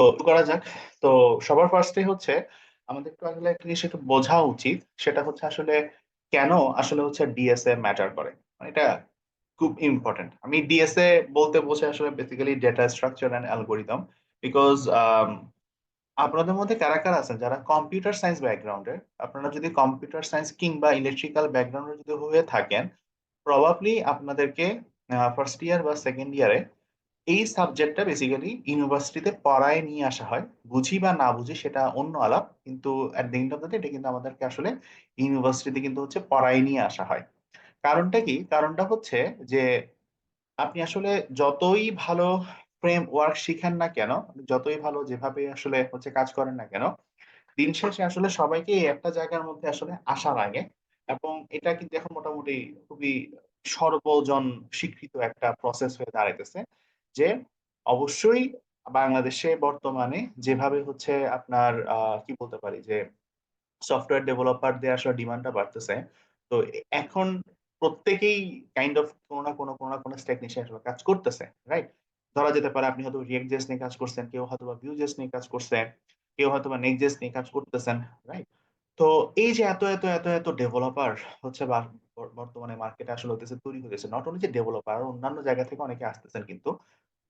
তো করা যাক। তো সবার ফার্স্টে হচ্ছে আমাদের একটু আসলে একটা জিনিস একটু বোঝা উচিত। সেটা হচ্ছে আসলে কেন আসলে হচ্ছে ডিএসএ ম্যাটার করে। মানে এটা খুব ইম্পোর্টেন্ট। আমি ডিএসএ বলতে বোঝাই আসলে basically data structure and algorithm. Because আপনাদের মধ্যে কারা, কারা আছেন যারা কম্পিউটার সায়েন্স ব্যাকগ্রাউন্ডের, আপনারা যদি কম্পিউটার সায়েন্স কিংবা ইলেকট্রিক্যাল ব্যাকগ্রাউন্ডের যদি হয়ে থাকেন, প্রবাবলি আপনাদেরকে ফার্স্ট ইয়ার বা সেকেন্ড ইয়ারে এই সাবজেক্টটা বেসিক্যালি ইউনিভার্সিটিতে পড়ায় নিয়ে আসা হয়। বুঝি বা না বুঝি সেটা অন্য আলাপ। কিন্তু এট কিন্তু আমাদেরকে আসলে ইউনিভার্সিটিতে কিন্তু হচ্ছে পড়ায় নিয়ে আসা হয়। কারণটা কি? কারণটা হচ্ছে যে আপনি আসলে যতই ভালো ফ্রেমওয়ার্ক শিখেন না কেন, যতই ভালো যেভাবে আসলে হচ্ছে কাজ করেন না কেন, দিন শেষে আসলে সবাইকে একটা জায়গার মধ্যে আসলে আসা লাগে এবং এটা কিন্তু এখন মোটামুটি খুবই সর্বজন স্বীকৃত একটা প্রসেস হয়ে দাঁড়াইতেছে। যে অবশ্যই বাংলাদেশে বর্তমানে যেভাবে হচ্ছে আপনার কি বলতে পারি যে সফটওয়্যার ডেভেলপার ডেভেলপারদের আসলে ডিমান্ডটা বাড়তেছে। তো এখন প্রত্যেকেই কাইন্ড অফ কোন না কোন, কোন না কোন স্টেক নিয়ে আসলে কাজ করতেছে। রাইট? ধরা যেতে পারে আপনি হয়তো React.js নিয়ে কাজ করছেন, কেউ হয়তোবা Vue.js নিয়ে কাজ করছে, কেউ হয়তো বা হয়তোবা Next.js নিয়ে কাজ করতেছেন। রাইট? তো এই যে এত, এত, এত, এত ডেভেলপার হচ্ছে বা বর্তমানে মার্কেটে আসলে হইতেছে তৈরি হইতেছে। নট অনলি যে ডেভেলপার আরও অন্যান্য জায়গা থেকে অনেকে আসতেছেন কিন্তু।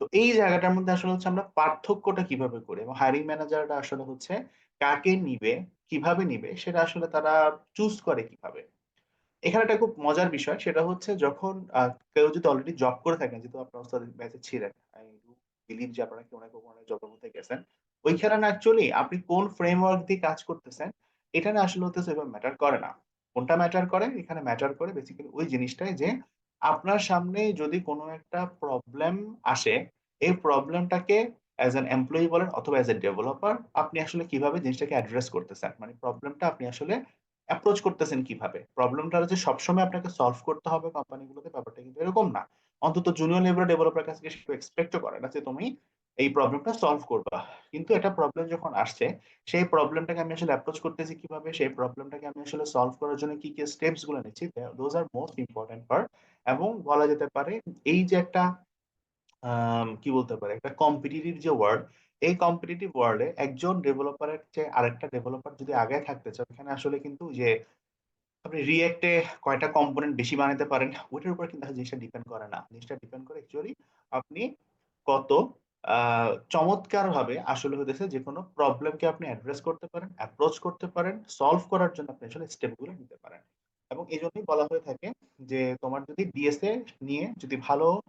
তো এই জায়গাটার মধ্যে আসলে হচ্ছে আমরা পার্থক্যটা কীভাবে করি এবং হায়ারিং ম্যানেজাররা আসলে হচ্ছে কাকে নিবে, কীভাবে নিবে সেটা আসলে তারা চুজ করে কীভাবে? এখানে একটা খুব মজার বিষয় সেটা হচ্ছে যখন কেউ যদি অলরেডি জব করে থাকেন যেহেতু আপনার ওস্তাদের ব্যাচে ছিলেন। আই বিলিভ যে আপনারা কেউ না কেউ হয় জবের মধ্যে গেছেন। ওইখানে না অ্যাকচুয়ালি আপনি কোন ফ্রেমওয়ার্ক দিয়ে কাজ করতেছেন, এটা না আসলে হতেছে এভাবে ম্যাটার করে না। কোনটা ম্যাটার করে? এখানে ম্যাটার করে বেসিক্যালি ওই জিনিসটাই যে আপনার সামনে যদি কোন একটা প্রবলেম আসে, এই প্রবলেমটাকে অ্যাজ অ্যান এমপ্লয়ি বলেন অথবা অ্যাজ এ ডেভেলপার আপনি আসলে কীভাবে জিনিসটাকে অ্যাড্রেস করতেছেন। মানে প্রবলেমটা আপনি আসলে অ্যাপ্রোচ করতেছেন কীভাবে? প্রবলেমটা হচ্ছে সবসময় আপনাকে সলভ করতে হবে কোম্পানিগুলোতে ব্যাপারটা কিন্তু এরকম না। অন্তত জুনিয়র লেভেলের ডেভেলপার কাছ থেকে সেটা এক্সপেক্ট ও করে না যে তুমি এই প্রবলেমটা সলভ করবা। কিন্তু একটা প্রবলেম যখন আসছে, সেই প্রবলেমটাকে আমি আসলে অ্যাপ্রোচ করতেছি কীভাবে? সেই প্রবলেমটাকে আমি আসলে সলভ করার জন্য কি, কি স্টেপসগুলো নিচ্ছি, those are most important part এবং বলা যেতে পারে এই যে একটা কি বলতে পারে একটা কম্পিটিটিভ যে ওয়ার্ল্ড, এই কম্পিটিটিভ ওয়ার্লড একজন ডেভেলপারের চেয়ে আরেকটা ডেভেলপার যদি আগে থাকতে চায়, ওখানে আসলে কিন্তু যে আপনি এ কয়টা কম্পোনেন্ট বেশি বানাতে পারেন, ওইটার উপর কিন্তু জিনিসটা ডিপেন্ড করে না। জিনিসটা ডিপেন্ড করে অ্যাকচুয়ালি আপনি কত চমৎকারভাবে আসলে হইতেছে যেকোনো প্রবলেমকে আপনি অ্যাড্রেস করতে পারেন, অ্যাপ্রোচ করতে পারেন, সলভ করার জন্য আপনি আসলে স্টেপগুলো নিতে পারেন। এবং এই জন্যই বলা হয়ে থাকে যে তোমার যদি ডিএসএ নিয়ে যদি ভালো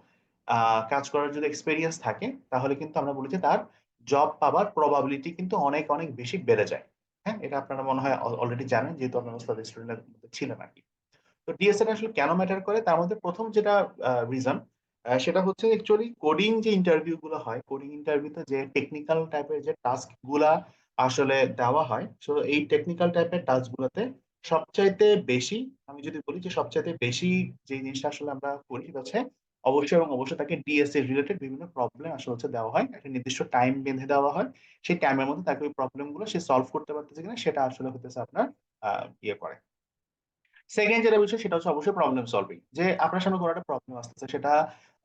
কাজ করার যদি এক্সপেরিয়েন্স থাকে, তাহলে কিন্তু আমরা বলি যে তার জব পাবার প্রবাবিলিটি কিন্তু অনেক, অনেক বেশি বেড়ে যায়। হ্যাঁ? এটা আপনারা মনে হয় অলরেডি জানেন যেহেতু আপনারা ওস্তাদের স্টুডেন্ট এর মধ্যে ছিলেন আর কি তো ডিএসএ আসলে কেন ম্যাটার করে? তার মধ্যে প্রথম যেটা রিজন সেটা হচ্ছে অ্যাকচুয়ালি কোডিং যে ইন্টারভিউ গুলো হয়, কোডিং ইন্টারভিউতে যে টেকনিক্যাল টাইপের যে টাস্কগুলা আসলে দেওয়া হয়, সো এই টেকনিক্যাল টাইপের টাস্ক গুলাতে সবচাইতে বেশি আমি যদি বলি যে সবচাইতে বেশি যে জিনিসটা আসলে আমরা করি হচ্ছে অবশ্যই এবং অবশ্যই তাকে ডিএসএ রিলেটেড বিভিন্ন প্রবলেম আসলে হচ্ছে দেওয়া হয়। একটা নির্দিষ্ট টাইম বেঁধে দেওয়া হয়। সেই টাইমের মধ্যে তাকে ওই প্রবলেমগুলো সে সলভ করতে পারতেছে কিনা সেটা আসলে হতেছে আপনার ইয়ে করে। সেকেন্ড যেটা বিষয় সেটা হচ্ছে অবশ্যই প্রবলেম সলভিং। যে আপনার সামনে কোনো একটা প্রবলেম আসতেছে সেটা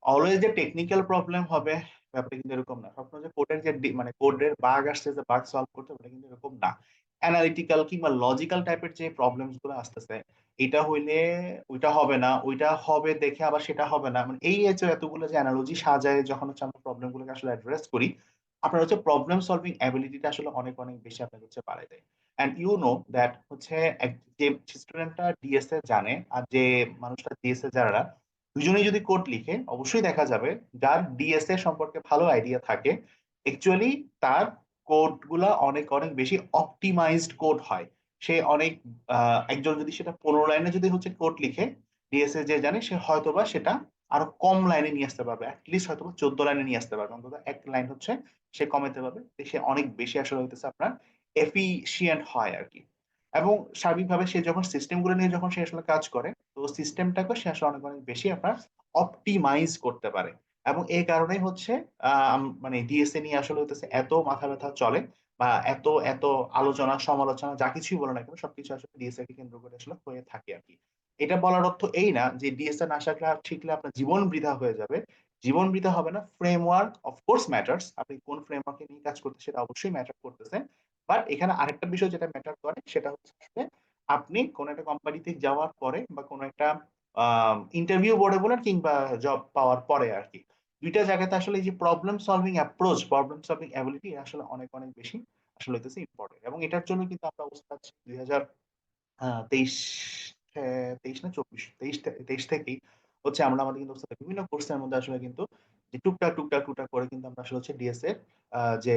অলওয়েজ যে টেকনিক্যাল প্রবলেম হবে ব্যাপারটা কিন্তু এরকম না। সবসময় যে কোডের যে মানে কোডের বাগ আসছে যে বাগ সলভ করতে হবে কিন্তু এরকম না। অ্যানালিটিক্যাল কিংবা লজিক্যাল টাইপের যে প্রবলেমসগুলো আসতেছে, এটা হইলে ওইটা হবে না, ওইটা হবে দেখে আবার সেটা হবে না। মানে এই যে এতগুলো যে অ্যানালজি সাজায় যখন হচ্ছে আমরা প্রবলেম গুলোকে আসলে অ্যাড্রেস করি, আপনার হচ্ছে প্রবলেম সলভিং এবিলিটি টা আসলে অনেক, অনেক বেশি আপনার হচ্ছে বাড়ায় দেয়। অ্যান্ড ইউ নো দ্যাট হচ্ছে যে স্টুডেন্টটা ডিএসএ জানে আর যে মানুষটা ডিএসএ না, দুজনেই যদি কোড লিখে অবশ্যই দেখা যাবে যার ডিএসএ সম্পর্কে ভালো আইডিয়া থাকে, অ্যাকচুয়ালি তার কোডগুলা অনেক, অনেক বেশি অপটিমাইজড কোড হয়। সে অনেক একজন যদি সেটা ১৫ লাইনে যদি হচ্ছে কোড লিখে, ডিএসএ যে জানে সে হয়তোবা সেটা আরও কম লাইনে নিয়ে আসতে পারবে। এট লিস্ট হয়তোবা ১৪ লাইনে নিয়ে আসতে পারবে। অন্তত ১ লাইন হচ্ছে সে কমাইতে পারবে। সে অনেক বেশি আসলে হইতেছে আপনার এফিসিয়েন্ট হয় আরকি। এবং সার্বিকভাবে সে যখন সিস্টেমগুলো নিয়ে যখন সে আসলে কাজ করে, তো সিস্টেমটাকে সে আসলে অনেক, অনেক বেশি আপনার অপটিমাইজ করতে পারে। এবং এই কারণেই হচ্ছে মানে ডিএসএ নিয়ে আসলে হইতেছে এত মাথা ব্যাথা চলে বা এত, এত আলোচনা সমালোচনা যা কিছুই বলো না কেন সবকিছু আসলে ডিএসএ কে কেন্দ্র করে আসলে হয়ে থাকে আর কি এটা বলার অর্থ এই না যে ডিএসএ না শিখলে শিখলে আপনার জীবন বৃথা হয়ে যাবে। জীবন বৃথা হবে না। Framework of course matters. আপনি কোন ফ্রেমওয়ার্ক নিয়ে কাজ করতেছেন সেটা অবশ্যই ম্যাটার করতেছে। বাট এখানে আরেকটা বিষয় যেটা ম্যাটার করে সেটা হচ্ছে আপনি কোন একটা কোম্পানিতে যাওয়ার পরে বা কোন একটা ইন্টারভিউ বোর্ডে বলেন কিংবা জব পাওয়ার পরে আরকি। ২ টা জায়গাতে আসলে যে problem solving approach, problem solving ability আসলে অনেক, অনেক বেশি আসলে হইতেছে ইম্পোর্টেন্ট এবং এটার জন্য কিন্তু আমরা ওস্তাদ ২০০০ আ ২৩ এ ২৩ না ২৪ ২৩ থে ২৩ থেকেই হচ্ছে আমরা আমাদের কিন্তু বিভিন্ন কোর্সের মধ্যে আসলে কিন্তু যে টুকটাক, টুকটাক, টুকটাক করে কিন্তু আমরা আসলে হচ্ছে ডিএসএ আ যে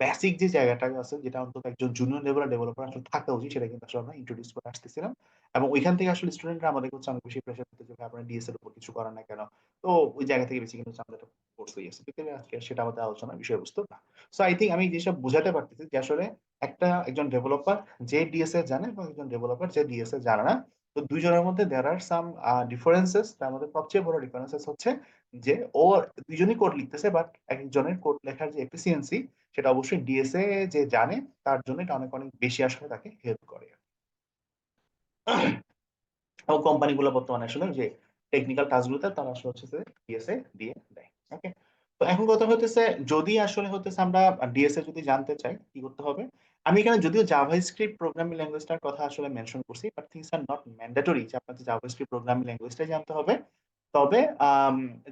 বেসিক যে জায়গাটা আছে যেটা অন্তত একজন জুনিয়র লেভেলের ডেভেলপার আসলে থাকা উচিত সেটা কিন্তু আসলে আমরা ইন্ট্রোডিউস করে আসতেছিলাম। এবং ঐখান থেকে আসলে স্টুডেন্টরা আমাদেরকে হচ্ছে অনেক বেশি প্রেশার দিত ভাই আপনারা ডিএসএ এর উপর কিছু করেন না কেন? তো ওই জায়গা থেকে বেশি কিন্তু আমাদের কোর্স হয়ে গেছে। আজকে সেটা আমাদের আলোচনার বিষয়বস্তু না। সো আই থিংক আমি যেসব বুঝাতে পারতেছি যে আসলে একটা একজন ডেভেলপার যে ডিএসএ জানে এবং একজন ডেভেলপার যে ডিএসএ জানে না। তো ২ জনের মধ্যে দেয়ার আর সাম ডিফারেন্সেস তার মধ্যে সবচেয়ে বড় ডিফারেন্সেস হচ্ছে যে ও ২ জনই কোড লিখতেছে বাট একেকজনের কোড লেখার যে এফিসিয়েন্সি সেটা অবশ্যই ডিএসএ যে জানে তার জন্য এটা অনেক, অনেক বেশি আসলে তাকে হেল্প করে। কোম্পানিগুলো বর্তমানে আসলে যে টেকনিক্যাল টাস্ক গুলোতে তারা আসলে হচ্ছে যে ডিএসএ দিয়ে দেয়। ওকে? তো এখন কথা হইতেছে যদি আসলে হইতেছে আমরা ডিএসএ যদি জানতে চাই কি করতে হবে? আমি এখানে যদিও জাভাস্ক্রিপ্ট প্রোগ্রামিং ল্যাঙ্গুয়েজটার কথা আসলে মেনশন করছি but things are not mandatory যে আপনাদের জাভাস্ক্রিপ্ট প্রোগ্রামিং ল্যাঙ্গুয়েজটাই জানতে হবে। তবে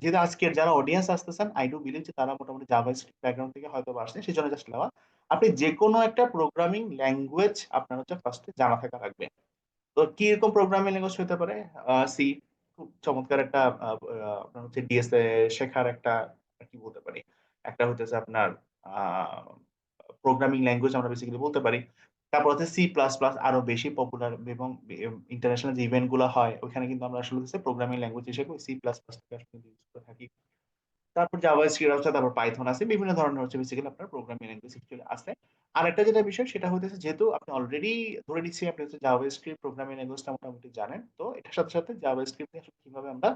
যেহেতু আজকের যারা অডিয়েন্স আসতেছেন আই ডু বিলিভ যে তারা মোটামুটি জাভাস্ক্রিপ্ট ব্যাকগ্রাউন্ড থেকে হয়তোবা আসছে, সেজন্য জাস্ট নেওয়া। আপনি যেকোনো একটা প্রোগ্রামিং ল্যাঙ্গুয়েজ আপনার হচ্ছে ফার্স্টে জানা থাকা লাগবে। তো কীরকম প্রোগ্রামিং ল্যাঙ্গুয়েজ হতে পারে? সি খুব চমৎকার একটা আপনার হচ্ছে ডিএসএ শেখার একটা কি বলতে পারি? একটা হইতেছে আপনার প্রোগ্রামিং ল্যাঙ্গুয়েজ আমরা বেসিক্যালি বলতে পারি। তারপর হচ্ছে সি প্লাস, প্লাস আরও বেশি পপুলার এবং ইন্টারন্যাশনাল যে ইভেন্টগুলা হয় ওখানে কিন্তু আমরা আসলে হচ্ছে প্রোগ্রামিং ল্যাঙ্গুয়েজ হিসেবে সি প্লাস, প্লাস ইউজ করে থাকি। তারপর জাভাস্ক্রিপ্ট আছে, তারপর পাইথন আছে। বিভিন্ন ধরনের হচ্ছে বেসিক্যালি আপনার প্রোগ্রামিং ল্যাঙ্গুয়েজ অ্যাকচুয়ালি আছে। আরেকটা যেটা বিষয় সেটা হইতেছে যেহেতু আপনি অলরেডি ধরে নিচ্ছি আপনি হচ্ছে জাভাস্ক্রিপ্ট প্রোগ্রামিং ল্যাঙ্গুয়েজটা মোটামুটি জানেন। তো এটার সাথে, সাথে জাভাস্ক্রিপ্ট দিয়ে আসলে কীভাবে আমরা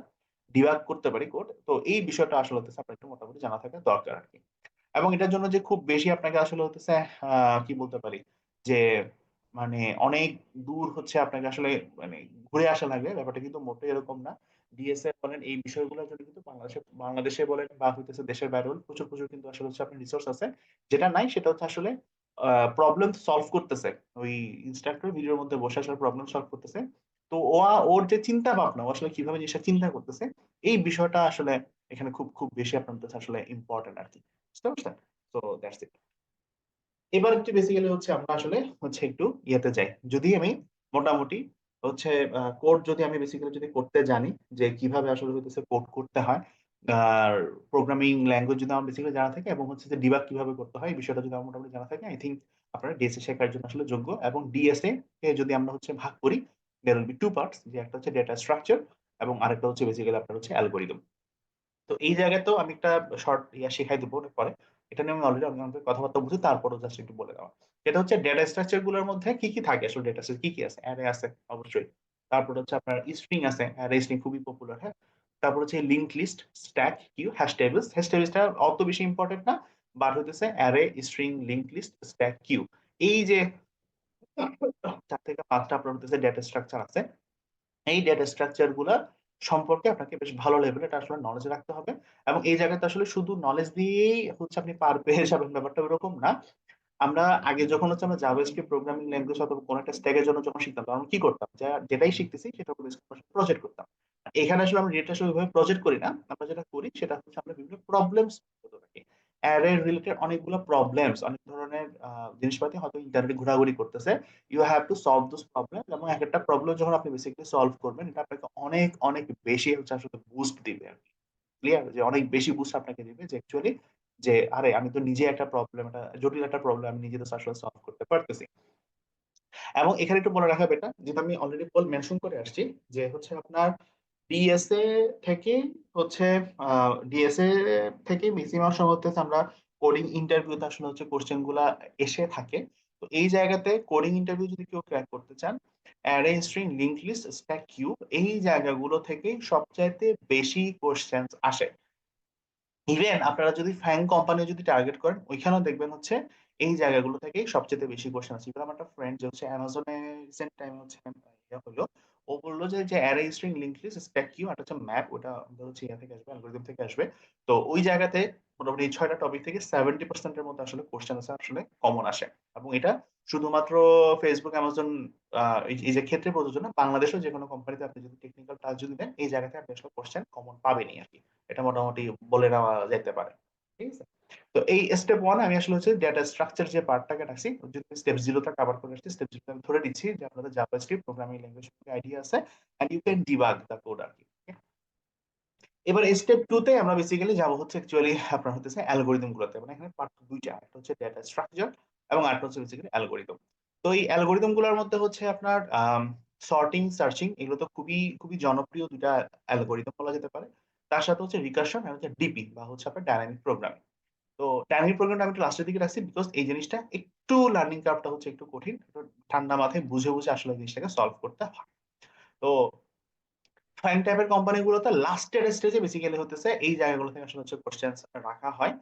ডিবাগ করতে পারি কোড। তো এই বিষয়টা আসলে হতেছে আপনার একটু মোটামুটি জানা থাকা দরকার আরকি। এবং এটার জন্য যে খুব বেশি আপনাকে আসলে হতেছে কি বলতে পারি? যে মানে অনেক দূর হচ্ছে আপনাকে আসলে মানে ঘুরে আসা লাগবে। ব্যাপারটা কিন্তু মোটেই এরকম না। ডিএসএ বলেন এই বিষয়গুলোর জন্য কিন্তু বাংলাদেশে বাংলাদেশে বলেন বা হইতেছে দেশের বাইরে প্রচুর, প্রচুর কিন্তু আসলে হচ্ছে আপনার রিসোর্স আছে। যেটা নাই সেটা হচ্ছে আসলে প্রবলেম সলভ করতেছে। ওই ইন্সট্রাক্টর ভিডিওর মধ্যে বসে আসলে প্রবলেম সলভ করতেছে। তো ও ওর যে চিন্তা ভাবনা ও আসলে কীভাবে জিনিসটা চিন্তা করতেছে এই বিষয়টা আসলে এখানে খুব, খুব বেশি আপনার আসলে আর আরকি। বুঝতে পারছেন? So that's it. এবার একটু বেসিক্যালি হচ্ছে আমরা আসলে হচ্ছে একটু ইয়েতে যাই। যদি আমি মোটামুটি হচ্ছে কোড যদি আমি বেসিক্যালি যদি করতে জানি যে কীভাবে আসলে হইতেছে কোড করতে হয়। আর প্রোগ্রামিং ল্যাঙ্গুয়েজ যদি আমার বেসিক্যালি জানা থাকে এবং হচ্ছে যে ডিবাগ কীভাবে করতে হয়, এই বিষয়টা যদি আমার মোটামুটি জানা থাকে আই থিংক আপনারা ডিএসএ শেখার জন্য আসলে যোগ্য এবং ডিএসএ কে যদি আমরা হচ্ছে ভাগ করি, there will be 2 পার্টস যে একটা হচ্ছে ডেটা স্ট্রাকচার এবং আরেকটা হচ্ছে বেসিক্যালি আপনার হচ্ছে অ্যালগরিদম। তো এই জায়গায় তো আমি একটা শর্ট ইয়া শিখাই দিব অনেক পরে। এটা নিয়ে আমি অলরেডি আপনাদের কথাবার্তা বলছি তারপরেও জাস্ট একটু বলে দেওয়া। এটা হচ্ছে ডেটা স্ট্রাকচারগুলোর মধ্যে কি, কি থাকে আসলে ডেটা কি, কি আছে? অ্যারে আছে অবশ্যই। তারপর হচ্ছে আপনার স্ট্রিং আছে। অ্যারে স্ট্রিং খুবই পপুলার, হ্যাঁ? তারপর হচ্ছে linked list, stack, queue, hash tables. Hash টেবলসটা অত বেশি ইম্পোর্টেন্ট না। বাট হইতেছে array, string, linked list, stack, queue. এই যে চার থেকে পাঁচটা আপনার হইতেছে ডেটা স্ট্রাকচার আছে। এই ডেটা স্ট্রাকচারগুলা সম্পর্কে আপনাকে বেশ ভালো লেভেলে এটা আসলে নলেজ রাখতে হবে। এবং এই জায়গাতে আসলে শুধু নলেজ দিয়েই হচ্ছে আপনি পার পেয়ে যাবেন, ব্যাপারটা ওরকম না। আমরা আগে যখন হচ্ছে আমরা জাভাস্ক্রিপ্ট প্রোগ্রামিং ল্যাঙ্গুয়েজ অথবা কোনো একটা স্ট্যাগের জন্য যখন শিখতাম, তখন কি করতাম? যা, যেটাই শিখতেছি সেটা উপর প্রজেক্ট করতাম। এখানে আসলে আমরা ডেটা আসলে প্রজেক্ট করি না। আমরা যেটা করি সেটা হচ্ছে আমরা বিভিন্ন থাকি। অ্যারে রিলেটেড অনেকগুলো প্রবলেমস অনেক ধরনের জিনিসপাতি হয়তো ইন্টারনেটে ঘোরাঘুরি করতেছে। You have to solve those problem এবং একেকটা প্রবলেম যখন আপনি বেসিক্যালি সলভ করবেন এটা আপনাকে অনেক, অনেক বেশি হচ্ছে আসলে বুস্ট দিবে আরকি। ক্লিয়ার? যে অনেক বেশি বুস্ট আপনাকে দিবে যে অ্যাকচুয়ালি যে আরে আমি তো নিজে একটা প্রবলেম একটা জটিল একটা প্রবলেম আমি নিজে তো আসলে সলভ করতে পারতেছি। এবং এখানে একটু বলে রাখা বেটার যেটা আমি অলরেডি বল মেনশন করে আসছি যে হচ্ছে আপনার ডিএসএ থেকে হচ্ছে ডিএসএ থেকে আমরা কোডিং ইন্টারভিউতে আসলে হচ্ছে এসে থাকে। তো এই জায়গাতে কোডিং ইন্টারভিউ যদি কেউ ক্র্যাক করতে চান, array, string, linked list, stack, queue এই জায়গাগুলো থেকেই সবচাইতে বেশি কোয়েশ্চেনস আসে। ইভেন আপনারা যদি ফ্যাং কোম্পানি যদি টার্গেট করেন ওইখানেও দেখবেন হচ্ছে এই জায়গাগুলো থেকেই সবচাইতে বেশি কোয়েশ্চেন আসে। ইভেন আমার একটা ফ্রেন্ড যে হচ্ছে এ রিসেন্ট টাইম হচ্ছে ইয়া হলো। ও বলল যে, যে array string link list stack queue আর হচ্ছে ম্যাপ ওটা হচ্ছে ইয়া থেকে আসবে অ্যালগরিদম থেকে আসবে। তো ওই জায়গাতে মোটামুটি এই ৬ টা টপিক থেকে 70% এর মতো আসলে কোয়েশ্চেন আছে আসলে কমন আসে। এবং এটা শুধুমাত্র ফেসবুক আ এই যে ক্ষেত্রে প্রযোজ্য না, বাংলাদেশেও যেকোনো কোম্পানিতে আপনি যদি টেকনিক্যাল টাচ যদি দেন, এই জায়গাতে আপনি আসলে কোয়েশ্চেন কমন পাবেনই আরকি। এটা মোটামুটি বলে নেওয়া যেতে পারে। ঠিক আছে? তো এই স্টেপ 1 আমি আসলে হচ্ছে ডেটা স্ট্রাকচার যে পার্টটাকে রাখছি, যদি স্টেপ 0 টা কভার করে আসছি, স্টেপ 0 আমি ধরে দিচ্ছি যে আপনাদের জাভাস্ক্রিপ্ট প্রোগ্রামিং ল্যাঙ্গুয়েজ আইডিয়া আছে and you can debug the code আরকি। ওকে? এবার স্টেপ টু তে আমরা বেসিক্যালি যাব হচ্ছে অ্যাকচুয়ালি আপনার হতেছে অ্যালগরিদম গুলোতে। মানে এখানে পার্ট ২ টা। একটা হচ্ছে ডেটা স্ট্রাকচার এবং আরেকটা হচ্ছে বেসিক্যালি অ্যালগরিদম। তো এই অ্যালগরিদমগুলোর মধ্যে হচ্ছে আপনার সর্টিং, সার্চিং এগুলো তো খুবই, খুবই জনপ্রিয় ২ অ্যালগোরিদম বলা যেতে পারে। তার সাথে হচ্ছে রিকারশন আর হচ্ছে ডিপি বা হচ্ছে আপনার ডায়নামিক প্রোগ্রামিং। তো ডায়নামিক প্রোগ্রামটা আমি একটু লাস্টের দিকে রাখছি বিকজ এই জিনিসটা একটু লার্নিং কার্ভটা হচ্ছে একটু কঠিন। একটু ঠান্ডা মাথায় বুঝে, বুঝে আসলে জিনিসটাকে সলভ করতে হয়। তো ফাইন টাইপের কোম্পানিগুলোতে লাস্টের স্টেজে বেসিক্যালি হতেছে এই জায়গাগুলো থেকে আসলে হচ্ছে কোয়েশ্চেনস রাখা হয়।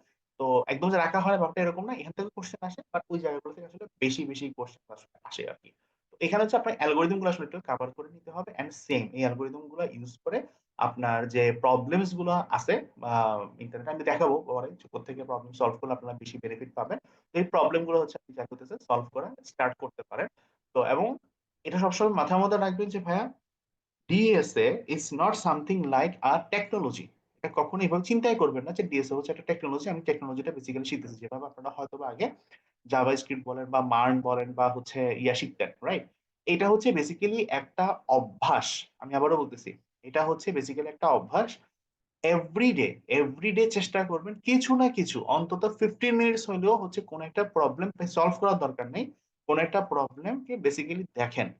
তো একদম যে রাখা হয় ব্যাপারটা এরকম না। এখান থেকে কোয়েশ্চেন আসে বাট ওই জায়গাগুলো থেকে আসলে বেশি, বেশি কোয়েশ্চেন আসলে আসে আরকি। তো এখানে হচ্ছে আপনার অ্যালগরিদমগুলো আসলে একটু কভার করে নিতে হবে অ্যান্ড সেম এই অ্যালগরিদমগুলো ইউস করে আপনার যে প্রবলেমসগুলো আছে ইন্টারনেটে আমি দেখাবো পরে কোত্থেকে প্রবলেম সলভ করলে আপনারা বেশি বেনিফিট পাবেন। তো এই প্রবলেমগুলো হচ্ছে আপনি যা করতেছে সলভ করা স্টার্ট করতে পারেন। তো এবং এটা সবসময় মাথার মধ্যে রাখবেন যে ভাইয়া DSA is not something like a technology. এটা কখনোই এভাবে চিন্তাই করবেন না যে ডিএসএ হচ্ছে একটা টেকনোলজি। আমি টেকনোলজিটা বেসিক্যালি শিখতেছি। যেভাবে আপনারা হয়তোবা আগে জাভাস্ক্রিপ্ট বলেন বা মার্ন বলেন বা হচ্ছে ইয়া শিখতেন, রাইট? এটা হচ্ছে বেসিক্যালি একটা অভ্যাস। আমি আবারও বলতেছি। এটা হচ্ছে বেসিক্যালি একটা অভ্যাস। এভরিডে, এভরিডে চেষ্টা করবেন কিছু না কিছু অন্তত 15 মিনিটস হইলেও হচ্ছে কোন একটা প্রবলেম সলভ করার দরকার নেই। কোন একটা প্রবলেমকে বেসিক্যালি দেখেন।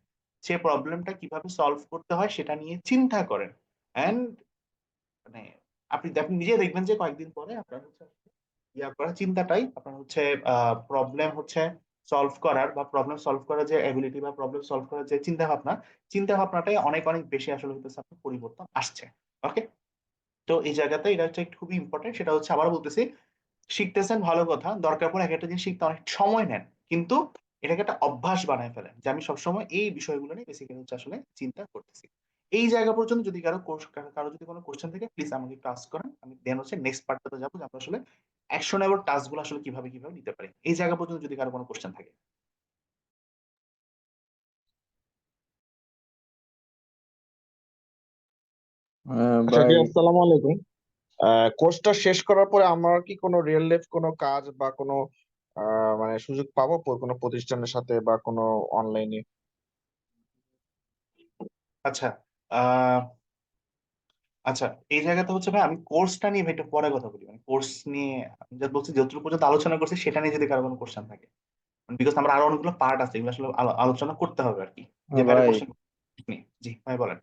সে প্রবলেমটা কীভাবে সলভ করতে হয় সেটা নিয়ে চিন্তা করেন। অ্যান্ড মানে আপনি আপনি নিজে দেখবেন যে কয়েকদিন পরে আপনার হচ্ছে ইয়া করার চিন্তাটাই আপনার হচ্ছে প্রবলেম হচ্ছে সলভ করার বা প্রবলেম সলভ করার যে এবিলিটি বা প্রবলেম সলভ করার যে চিন্তাভাবনা, চিন্তাভাবনাটাই অনেক, অনেক বেশি আসলে হইতেছে আপনার পরিবর্তন আসছে। ওকে? তো এই জায়গাতে এটা হচ্ছে খুবই ইম্পোর্টেন্ট। সেটা হচ্ছে আবারও বলতেছি, শিখতেছেন ভালো কথা। দরকার পড়ে একেকটা জিনিস শিখতে অনেক সময় নেন। কিন্তু এটাকে একটা অভ্যাস বানায় ফেলেন। যে আমি সবসময় এই বিষয়গুলো নিয়ে বেসিক্যালি হচ্ছে আসলে চিন্তা করতেছি। এই জায়গা পর্যন্ত যদি কারও কারও যদি কোনো কোশ্চেন থাকে প্লিজ আমাকে একটু করেন। আমি দেন হচ্ছে নেক্সট পার্টটাতে যাব যে আমরা আসলে অ্যাকশনেবল টাস্কগুলো আসলে কীভাবে, কীভাবে নিতে পারি। এই জায়গা পর্যন্ত যদি কারও কোন কোয়েশ্চেন থাকে। হ্যাঁ, আচ্ছা আসসালামু আলাইকুম। কোর্সটা শেষ করার পরে আমার কি কোনো রিয়েল লাইফ কোনো কাজ বা কোনো মানে সুযোগ পাবো কোনো প্রতিষ্ঠানের সাথে বা কোনো অনলাইনে? আচ্ছা, আচ্ছা, এই জায়গাতে হচ্ছে ভাই আমি কোর্সটা নিয়ে ভাই একটু পরে কথা বলি। মানে কোর্স নিয়ে আমি যা বলছি যতটুকু পর্যন্ত আলোচনা করছি সেটা নিয়ে যদি কারও কোন কোয়েশ্চেন থাকে। বিকজ আমার আরও অনেকগুলো পার্ট আছে। এগুলো আসলে আলোচনা করতে হবে ভাই। কোয়েশ্চেন জি, ভাই বলেন।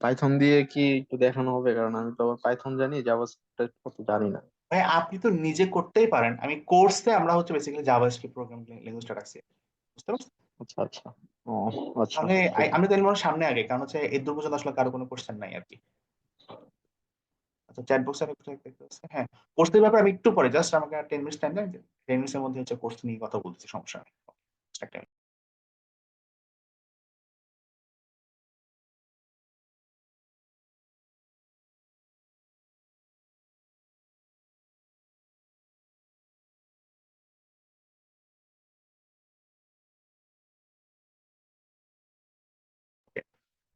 পাইথন দিয়ে কি একটু দেখানো হবে? কারণ আমি তো আবার পাইথন জানি, জাভাস্ক্রিপ্ট অত জানি না। ভাই আপনি তো নিজে করতেই পারেন। আমি কোর্সে আমরা হচ্ছে বেসিক্যালি জাভাস্ক্রিপ্ট প্রোগ্রামিং ল্যাঙ্গুয়েজটা রাখছি। বুঝতে পারছেন? আচ্ছা, আচ্ছা। ও আচ্ছা মানে আমি তো তাইলে মনে সামনে আগে। কারণ হচ্ছে এই পর্যন্ত আসলে কারও কোনো কোশ্চেন নাই আর কি আচ্ছা চ্যাট বক্সে আরেকটা দেখতে পাচ্ছি। হ্যাঁ, কোর্সের ব্যাপারে আমি একটু পরে জাস্ট আমাকে 10 মিনিটস টাইম দেন। টেন মিনিটের মধ্যে হচ্ছে কোর্স নিয়ে কথা বলতেছি সমস্যা নাই।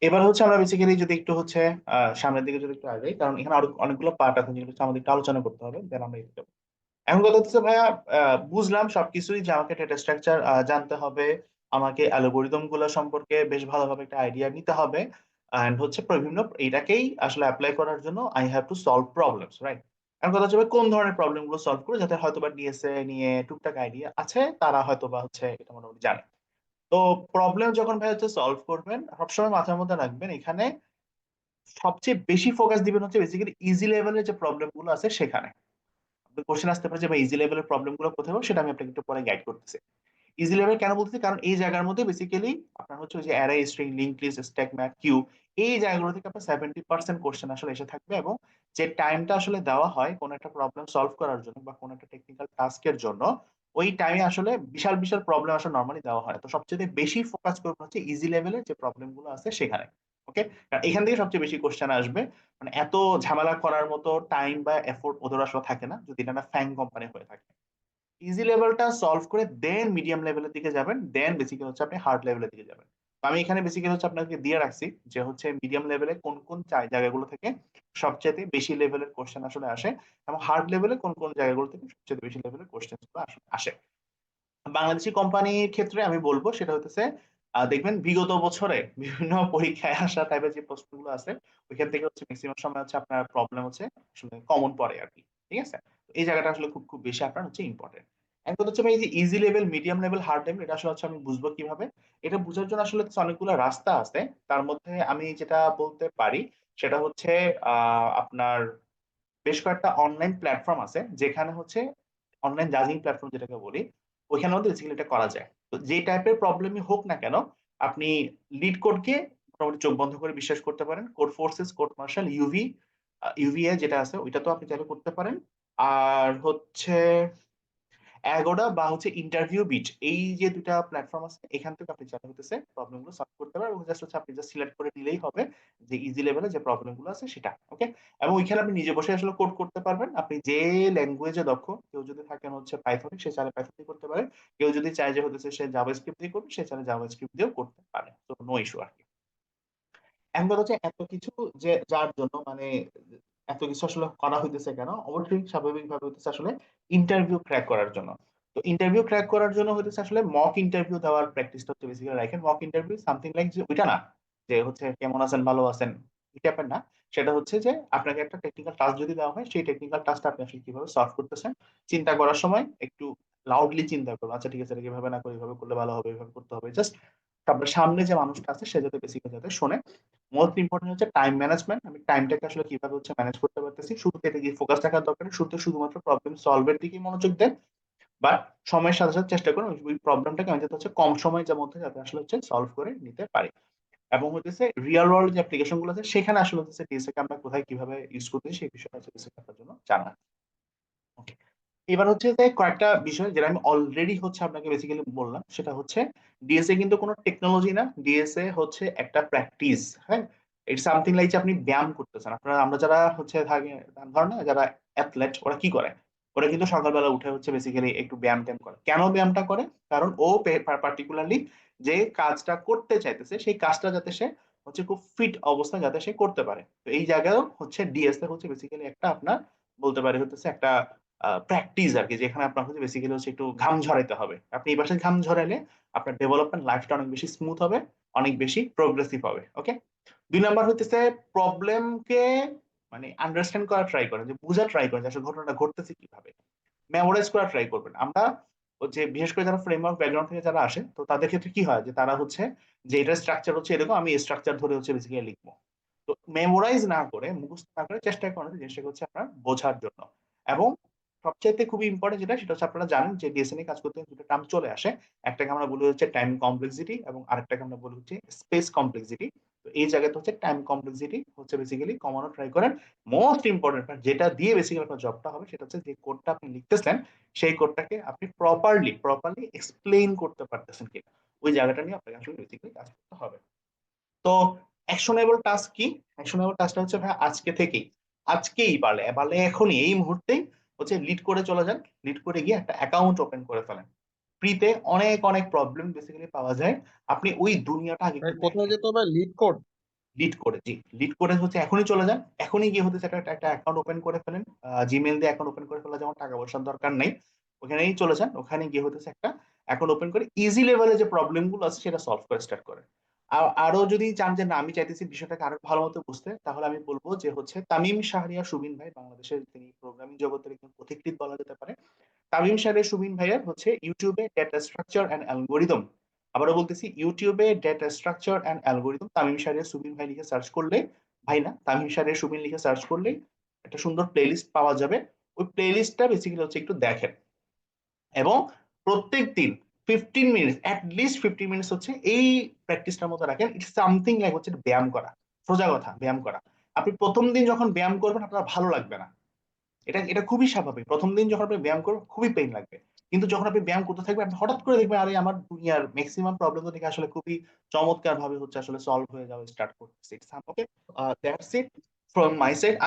এবার হচ্ছে আমরা বেসিক্যালি যদি একটু হচ্ছে সামনের দিকে যদি একটু আগাই। কারণ এখানে আরও অনেকগুলো পার্ট আছে যেগুলো আমাদের একটু আলোচনা করতে হবে। দেন আমরা এখন কথা হচ্ছে ভাইয়া বুঝলাম সবকিছুই যে আমাকে ডেটা স্ট্রাকচার জানতে হবে। আমাকে অ্যালগরিদমগুলো সম্পর্কে বেশ ভালোভাবে একটা আইডিয়া নিতে হবে। অ্যান্ড হচ্ছে বিভিন্ন এটাকেই আসলে অ্যাপ্লাই করার জন্য I have to solve problems, right? এখন কথা হচ্ছে কোন ধরনের প্রবলেমগুলো সলভ করব যাতে হয়তোবা ডিএসএ নিয়ে টুকটাক আইডিয়া আছে তারা হয়তোবা হচ্ছে এটা মোটামুটি জানে। তো প্রবলেম যখন ভাই হচ্ছে সলভ করবেন সবসময় মাথার মধ্যে রাখবেন এখানে সবচেয়ে বেশি ফোকাস দিবেন হচ্ছে বেসিক্যালি ইজি লেভেল এর যে প্রবলেমগুলো আছে সেখানে। কোশ্চেন আসতে পারে যে ভাই ইজি লেভেল এর প্রবলেমগুলো কোথায় সেটা আমি আপনাকে একটু পরে গাইড করতেছি। ইজি লেভেল কেন বলতেছি? কারণ এই জায়গার মধ্যে বেসিক্যালি আপনার হচ্ছে যে array, string, link list, stack map, queue এই জায়গাগুলো থেকে আপনার 70% কোশ্চেন আসলে এসে থাকবে এবং যে টাইমটা আসলে দেওয়া হয় কোন একটা প্রবলেম সলভ করার জন্য বা কোন একটা টেকনিক্যাল টাস্কের জন্য ওই টাইমে আসলে বিশাল বিশাল প্রবলেম আসলে নর্মালি দেওয়া হয় তো সবচেয়ে বেশি ফোকাস করবে হচ্ছে ইজি লেভেলে যে প্রবলেমগুলো আছে সেখানে ওকে কারণ এখান থেকে সবচেয়ে বেশি কোশ্চেন আসবে মানে এত ঝামেলা করার মতো টাইম বা এফোর্ট ওদের আসলে থাকে না, যদি এটা না ফ্যাং কোম্পানি হয়ে থাকে। ইজি লেভেলটা সলভ করে দেন মিডিয়াম লেভেলের দিকে যাবেন দেন বেসিক্যালি হচ্ছে আপনি হার্ড লেভেলের দিকে যাবেন। আমি এখানে বেসিক্যালি হচ্ছে আপনাকে দিয়ে রাখছি যে হচ্ছে মিডিয়াম লেভেলে কোন কোন জায়গাগুলো থেকে সবচেয়ে বেশি লেভেলের কোশ্চেন আসলে আসে এবং হার্ড লেভেলে কোন কোন জায়গাগুলো থেকে সবচেয়ে বেশি লেভেলের কোশ্চেন আসে বাংলাদেশি কোম্পানির ক্ষেত্রে আমি বলব সেটা আহ, দেখবেন বিগত বছরে বিভিন্ন পরীক্ষায় আসা টাইপের যে প্রশ্নগুলো আছে ওইখান থেকে হচ্ছে ম্যাক্সিমাম সময় হচ্ছে আপনার প্রবলেম হচ্ছে আসলে কমন পড়ে আর কি ঠিক আছে? এই জায়গাটা আসলে খুব খুব বেশি আপনার হচ্ছে ইম্পর্টেন্ট এখন হচ্ছে এই যে easy level medium level hard level এটা আসলে হচ্ছে আমি বুঝব কীভাবে? এটা বোঝার জন্য আসলে অনেকগুলো রাস্তা আছে। তার মধ্যে আমি যেটা বলতে পারি, সেটা হচ্ছে আপনার বেশ কয়েকটা অনলাইন প্ল্যাটফর্ম আছে, যেখানে হচ্ছে অনলাইন জাজিং প্ল্যাটফর্ম যেটাকে বলি ওইখানে মধ্যে বেসিক্যালি এটা করা যায়। তো যে টাইপের প্রবলেমই হোক না কেন, আপনি লিড কোডকে মোটামুটি চোখ বন্ধ করে বিশ্বাস করতে পারেন। Codeforces code martial UV UVA যেটা আছে, ওইটা তো আপনি চাইলে করতে পারেন। আর হচ্ছে অ্যাগোডা বা হচ্ছে ইন্টারভিউ বিট এই যে দুটা প্ল্যাটফর্ম আছে, এখান থেকে আপনি চাইলে হতেছে প্রবলেমগুলো সলভ করতে পারেন এবং জাস্ট হচ্ছে আপনি জাস্ট সিলেক্ট করে দিলেই হবে যে ইজি লেভেলে যে প্রবলেমগুলো আছে সেটা ওকে এবং ওইখানে আপনি নিজে বসে আসলে কোড করতে পারবেন। আপনি যে ল্যাঙ্গুয়েজে দক্ষ, কেউ যদি থাকেন হচ্ছে পাইথনিক সে চাইলে পাইথন দিয়ে করতে পারে। কেউ যদি চায় যে হতেছে সে জাভা স্ক্রিপ্ট দিয়ে করবে সে চাইলে জাভা স্ক্রিপ্ট দিয়েও করতে পারে। তো নো ইস্যু আর কি। এখন কথা হচ্ছে এত কিছু যে যার জন্য মানে এত কিছু আসলে করা হইতেছে কেন? অবশ্যই স্বাভাবিকভাবে হইতেছে আসলে ইন্টারভিউ ক্র্যাক করার জন্য। তো ইন্টারভিউ ক্র্যাক করার জন্য হইতেছে আসলে মক ইন্টারভিউ দেওয়ার প্র্যাকটিসটা হচ্ছে বেসিক্যালি রাখেন মক ইন্টারভিউ সামথিং লাইক যে ওইটা না, যে হচ্ছে কেমন আছেন, ভালো আছেন টাইপের না। সেটা হচ্ছে যে আপনাকে একটা টেকনিক্যাল টাস্ক যদি দেওয়া হয়, সেই টেকনিক্যাল টাস্কটা আপনি আসলে কীভাবে সলভ করতেছেন, চিন্তা করার সময় একটু লাউডলি চিন্তা করবেন আচ্ছা ঠিক আছে, এটা কীভাবে না করে, এভাবে করলে ভালো হবে, এভাবে করতে হবে। জাস্ট তারপরে সামনে যে মানুষটা আছে, সে যাতে বেসিক্যালি যাতে শোনে। মোস্ট ইম্পর্টেন্ট হচ্ছে টাইম ম্যানেজমেন্ট আমি টাইমটাকে আসলে কীভাবে হচ্ছে ম্যানেজ করতে পারতেছি, শুরুতে এটা গিয়ে ফোকাস রাখার দরকার শুরুতে শুধুমাত্র প্রবলেম সলভের দিকে মনোযোগ দেন বা সময়ের সাথে সাথে চেষ্টা করুন, ওই প্রবলেমটাকে আমি যাতে হচ্ছে কম সময় সময়ের মধ্যে যাতে আসলে হচ্ছে সলভ করে নিতে পারি। এবং হচ্ছে রিয়েল ওয়ার্ল্ড যে অ্যাপ্লিকেশনগুলো আছে, সেখানে আসলে হচ্ছে ডিএসএ আমরা কোথায় কীভাবে ইউজ করতেছি, সেই বিষয়টা হচ্ছে আপনার জন্য জানা ওকে এবার হচ্ছে যে কয়েকটা বিষয় যেটা আমি অলরেডি হচ্ছে আপনাকে বেসিক্যালি বললাম, সেটা হচ্ছে ডিএসএ কিন্তু কোনো টেকনোলজি না। ডিএসএ হচ্ছে একটা প্র্যাকটিস হ্যাঁ? ইটস সামথিং লাইক আপনি ব্যায়াম করতেছেন। আপনারা, আমরা যারা হচ্ছে থাকে ধর না, যারা অ্যাথলেট ওরা কি করে? ওরা কিন্তু সকালবেলা উঠে হচ্ছে বেসিক্যালি একটু ব্যায়াম ট্যায়াম করে। কেন ব্যায়ামটা করে? কারণ ও পার্টিকুলারলি যে কাজটা করতে চাইতেছে, সেই কাজটা যাতে সে হচ্ছে খুব ফিট অবস্থা যাতে সে করতে পারে। তো এই জায়গায় হচ্ছে ডিএসএ হচ্ছে বেসিক্যালি একটা আপনার বলতে পারে হচ্ছে একটা প্র্যাকটিস আর কি যেখানে আপনার হচ্ছে বেসিক্যালি হচ্ছে একটু ঘাম ঝরাইতে হবে। আপনি এই পাশে ঘাম ঝরাইলে আপনার ডেভেলপমেন্ট লাইফটা অনেক বেশি স্মুথ হবে, অনেক বেশি প্রোগ্রেসিভ হবে ওকে দুই নাম্বার হচ্ছে প্রবলেমকে মানে আন্ডারস্ট্যান্ড করা ট্রাই করেন, যে বোঝা ট্রাই করেন যে আসলে ঘটনাটা ঘটতেছে কীভাবে। মেমোরাইজ করা ট্রাই করবেন। আমরা হচ্ছে বিশেষ করে যারা ফ্রেমওয়ার্ক ব্যাকগ্রাউন্ড থেকে যারা আসে, তো তাদের ক্ষেত্রে কি হয় যে তারা হচ্ছে যে এটার স্ট্রাকচার হচ্ছে এরকম, আমি স্ট্রাকচার ধরে হচ্ছে বেসিক্যালি লিখব। তো মেমোরাইজ না করে, মুখস্থ না করে চেষ্টা করেন যে জিনিসটা হচ্ছে আপনার বোঝার জন্য। এবং সবচাইতে খুবই ইম্পর্টেন্ট যেটা, সেটা হচ্ছে আপনারা জানেন যে ডিএসএন কাজ করতে দুটো টার্ম চলে আসে। একটাকে আমরা বলি হচ্ছে টাইম কমপ্লেক্সিটি এবং আরেকটাকে আমরা বলি হচ্ছে স্পেস কমপ্লেক্সিটি তো এই জায়গাতে হচ্ছে টাইম কমপ্লেক্সিটি হচ্ছে বেসিক্যালি কমানো ট্রাই করেন মোস্ট ইম্পর্টেন্ট যেটা দিয়ে বেসিক্যালি আপনার জবটা হবে, সেটা হচ্ছে যে কোডটা আপনি লিখতেছেন, সেই কোডটাকে আপনি প্রপারলি প্রপারলি এক্সপ্লেইন করতে পারতেছেন কিনা। ওই জায়গাটা নিয়ে আপনাকে আসলে বেসিক্যালি কাজ করতে হবে। তো অ্যাকশনেবল টাস্ক কি? অ্যাকশনেবল টাস্কটা হচ্ছে ভাই আজকে থেকেই, আজকেই পারলে পারলে এখনই, এই মুহূর্তেই হচ্ছে লিড করে চলে যান লিড করে গিয়ে একটা অ্যাকাউন্ট ওপেন করে ফেলেন। ফ্রিতে অনেক অনেক প্রবলেম বেসিক্যালি পাওয়া যায়। আপনি ওই দুনিয়াটা আগে কোথায় যেতে হবে? লিড কোড লিড করে জি। লিড করে হচ্ছে এখনই চলে যান। এখনই গিয়ে হচ্ছে একটা একটা অ্যাকাউন্ট ওপেন করে ফেলেন। জিমেল দিয়ে অ্যাকাউন্ট ওপেন করে ফেলা যেমন টাকা পয়সার দরকার নেই। ওখানেই চলে যান। ওখানে গিয়ে হচ্ছে একটা অ্যাকাউন্ট ওপেন করে ইজি লেভেলে যে প্রবলেমগুলো আছে সেটা সলভ করে স্টার্ট করে আর যদি চান যে না, আমি চাইতেছি বিষয়টাকে আরও ভালো মতো বুঝতে, তাহলে আমি বলব যে হচ্ছে তামিম শাহরিয়া, সুবিন ভাই, বাংলাদেশের তিনি প্রোগ্রামিং জগতের একজন পথিকৃৎ বলা যেতে পারে। তামিম শাহরিয়া, সুবিন ভাইয়ের হচ্ছে ইউটিউবে ডেটা স্ট্রাকচার অ্যান্ড অ্যালগোরিদম আবারও বলতেছি ইউটিউবে data structure and algorithm Tamim Shahriar, Subin ভাই লিখে সার্চ করলে, ভাই না, তামিম শাহরিয়া, সুবিন লিখে সার্চ করলেই একটা সুন্দর প্লেলিস্ট পাওয়া যাবে। ওই প্লেলিস্টটা বেসিক্যালি হচ্ছে একটু দেখেন। এবং প্রত্যেক দিন fifteen minutes at least fifteen minutes হচ্ছে এই প্র্যাকটিসটার মতো রাখেন। ইটস সামথিং লাইক হচ্ছে ব্যায়াম করা, সোজা কথা, ব্যায়াম করা। আপনি প্রথম দিন যখন ব্যায়াম করবেন, আপনার ভালো লাগবে না। এটা এটা খুবই স্বাভাবিক। প্রথম দিন যখন আপনি ব্যায়াম করবেন, খুবই পেইন লাগবে। কিন্তু যখন আপনি ব্যায়াম করতে থাকবেন, আপনি হঠাৎ করে দেখবেন, আরে, আমার দুনিয়ার ম্যাক্সিমাম প্রবলেম থেকে আসলে খুবই চমৎকার ভাবে হচ্ছে আসলে সলভ হয়ে যাওয়া স্টার্ট করতেছে। Okay that's it from my side